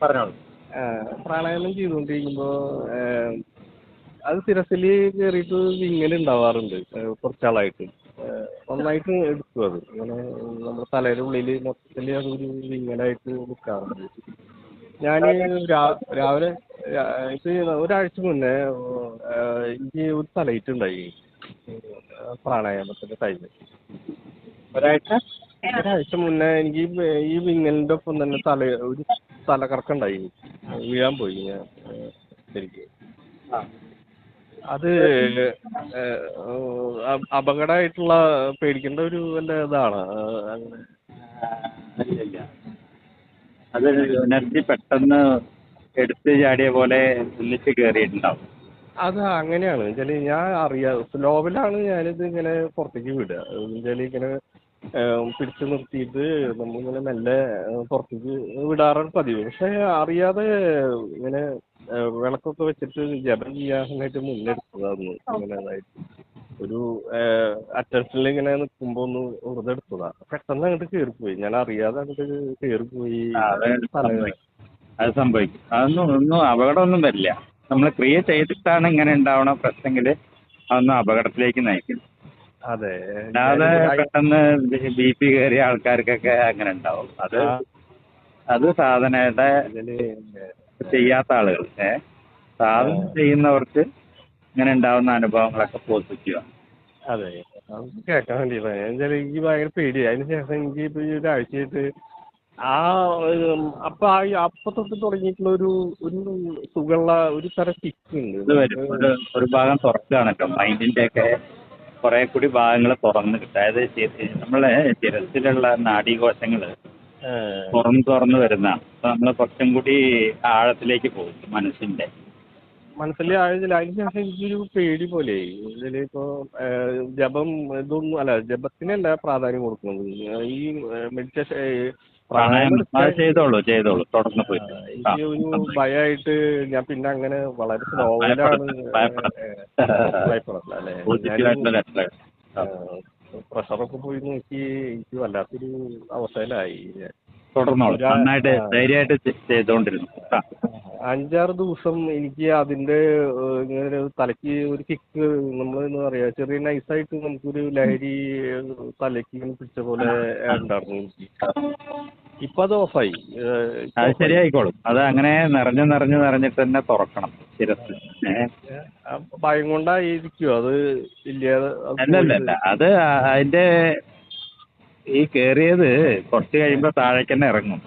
പറഞ്ഞോളൂ. പ്രാണായാമം ചെയ്തുകൊണ്ടിരിക്കുമ്പോൾ അത് സിരസിൽ കയറിയിട്ട് വിങ്ങൽ ഉണ്ടാവാറുണ്ട് കുറച്ചാളായിട്ട്. നന്നായിട്ട് എടുക്കും അത്. ഇങ്ങനെ നമ്മുടെ തലയുടെ ഉള്ളിൽ മൊത്തത്തിൽ അതൊരു വിങ്ങലായിട്ട് നിൽക്കാറുണ്ട് ഞാൻ രാവിലെ ഇത് ഒരാഴ്ച മുന്നേ എനിക്ക് ഒരു തലയിട്ടുണ്ടായി പ്രാണായാമത്തിന്റെ ടൈമിൽ ഒരാഴ്ച ഒരാഴ്ച മുന്നേ എനിക്ക് ഈ വിങ്ങലിന്റെ ഒപ്പം തന്നെ തല ഒരു തലകറക്കം ഉണ്ടായി വീഴാൻ പോയി ഞാൻ ശരിക്ക്. അത് അപകടമായിട്ടുള്ള പേടിക്കേണ്ട ഒരു വല്ല ഇതാണ്. അങ്ങനെ. അത് എനർജി പെട്ടെന്ന് എടുത്ത് ചാടിയ പോലെ ഒന്നിച്ച് കയറിയിട്ടുണ്ടാവും അത് അങ്ങനെയാണ്. വെച്ചാൽ ഞാൻ അറിയാം സ്ലോവിലാണ് ഞാനിത് ഇങ്ങനെ പുറത്തേക്ക് വിടുക. ഇങ്ങനെ പിടിച്ച് നിർത്തിയിട്ട് നമ്മളിങ്ങനെ മെല്ലെ പുറത്തേക്ക് വിടാറാണ് പതിവ്. പക്ഷെ അറിയാതെ ഇങ്ങനെ വിളക്കൊക്കെ വെച്ചിട്ട് ജപം ചെയ്യാനായിട്ട് മുന്നെടുത്തതാന്ന് ഇങ്ങനെ അതായിട്ട് ഒരു അറ്റൻഷനിൽ ഇങ്ങനെ നിൽക്കുമ്പോ ഒന്ന് വെറുതെ എടുത്തതാ. പെട്ടെന്ന് അങ്ങോട്ട് കയറിപ്പോയി ഞാൻ അറിയാതെ അങ്ങോട്ട് കയറിപ്പോയി ആ, അത് സംഭവിക്കും. അത് സംഭവിക്കും. അതൊന്നും ഒന്നും അപകടമൊന്നും വരില്ല. നമ്മൾ ക്രിയ ചെയ്തിട്ടാണ് ഇങ്ങനെ ഉണ്ടാവണ പ്രശ്നമെങ്കിൽ അതൊന്നും അപകടത്തിലേക്ക് നയിക്കും അതെ. അല്ലാതെ പെട്ടെന്ന് ബി പി കയറിയ ആൾക്കാർക്കൊക്കെ അങ്ങനെ ഉണ്ടാവും. അത് അത് സാധനയുടെ ചെയ്യാത്ത ആളുകൾ. ഏ? സാധന ചെയ്യുന്നവർക്ക് ഇങ്ങനെ ഉണ്ടാവുന്ന അനുഭവങ്ങളൊക്കെ പോസിറ്റീവാണ് അതെ. അത് കേൾക്കാൻ വേണ്ടിയിട്ടാണ് എന്നുവെച്ചാൽ എനിക്ക് ഭയങ്കര പേടിയായി അതിന് ശേഷം എനിക്ക് ഇപ്പൊ ഈ ഒരാഴ്ചയായിട്ട് ആ അപ്പൊ ആ അപ്പൊ തൊട്ട് തുടങ്ങിയിട്ടുള്ള ഒരു ഒരു സുഖമുള്ള ഒരു തരം കിക്ക് ഉണ്ട്. ഒരു ഒരു ഭാഗം തുറക്കുകയാണല്ലോ. മൈൻഡിന്റെ ഒക്കെ കുറെ കൂടി ഭാഗങ്ങൾ തുറന്ന് കിട്ടും. അതായത് നമ്മളെ ശിരസിലുള്ള നാഡീകോശങ്ങൾ തുറന്ന് തുറന്ന് വരുന്നതാണ്. അപ്പൊ നമ്മൾ കുറച്ചും കൂടി ആഴത്തിലേക്ക് പോകും മനസ്സിന്റെ മനസ്സിൽ ആയതിൽ അതിനുശേഷം എനിക്കൊരു പേടി പോലെ. ഇതിൽ ഇപ്പോ ഏഹ്, ജപം ഇതൊന്നും അല്ല ജപത്തിനല്ല പ്രാധാന്യം കൊടുക്കുന്നത്. ഈ മെഡിറ്റേഷൻ ചെയ്തോളൂ ചെയ്തോളൂ. തുടർന്ന് പോയി. ഒരു ഭയമായിട്ട് ഞാൻ പിന്നെ അങ്ങനെ വളരെ സ്ലോയിലാണ്. പ്രഷറൊക്കെ പോയി നോക്കി എനിക്ക് വല്ലാത്തൊരു അവസ്ഥയിലായി. തുടർന്നോളൂ. നന്നായിട്ട് ധൈര്യമായിട്ട് ചെ- ചെയ്തുകൊണ്ടിരുന്നു ആ. അഞ്ചാറ് ദിവസം എനിക്ക് അതിന്റെ ഇങ്ങനെ തലയ്ക്ക് ഒരു കിക്ക് നമ്മൾ എന്താ പറയാ ചെറിയ നൈസായിട്ട് നമുക്കൊരു ലഹരി തലയ്ക്ക് ഇങ്ങനെ പിടിച്ച പോലെ ഉണ്ടായിരുന്നു. എനിക്ക് ഇപ്പൊ അത് ഓഫായി അത് ശരിയായിക്കോളും. അത് അങ്ങനെ നിറഞ്ഞു നിറഞ്ഞു നിറഞ്ഞിട്ട് തന്നെ തുറക്കണം ശിരസ്. ഭയം കൊണ്ടായിരിക്കും. അത് ഇല്ലാതെ അത് അത് അതിന്റെ ഈ കേറിയത് കുറച്ച് കഴിയുമ്പോ താഴേക്ക് തന്നെ ഇറങ്ങും.